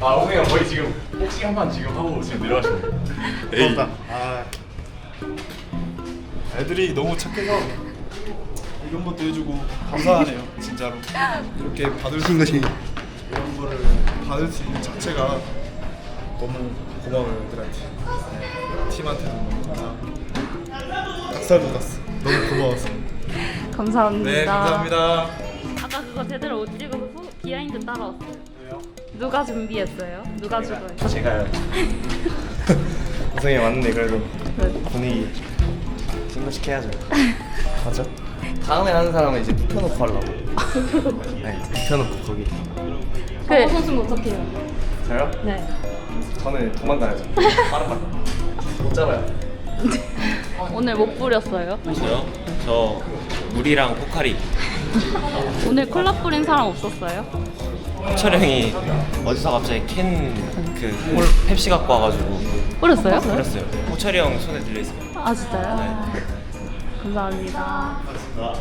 아, 오늘 거의 지금 복싱 한판 지금 하고 지금 내려가시는 거예요? 에이. 아, 애들이 너무 착해서 이런 것도 해주고 감사하네요 진짜로. 이렇게 받을 수 있는 이런 거를 받을 수 있는 자체가 너무 고마워요 애들한테. 네, 팀한테도 너무 감사하고. 닭살 돋았어. 너무 고마웠어 감사합니다. 네 감사합니다 아까 그거 제대로 못 찍어서 소, 비하인드 따라왔어요. 누가 준비했어요? 누가 주고요? 제가요. 우승이 왔는데 그래도 네. 분위기 해야죠. 맞죠? 다음에 하는 사람은 이제 눕혀놓고 하려고. 네, 눕혀놓고 거기. 그 선수는 어떻게 해요? 저요? 네. 저는 도망가야죠. 빠른 말. 못 잡아요. 오늘 못 부렸어요. 저요? 저 물이랑 포카리 오늘 콜라 뿌린 사람 없었어요? 촬영이 어디서 갑자기 캔그 펩시 갖고 와가지고 뿌렸어요? 그랬어요 호철이 형 손에 들려 있어요 아 진짜요? 네. 감사합니다. 아,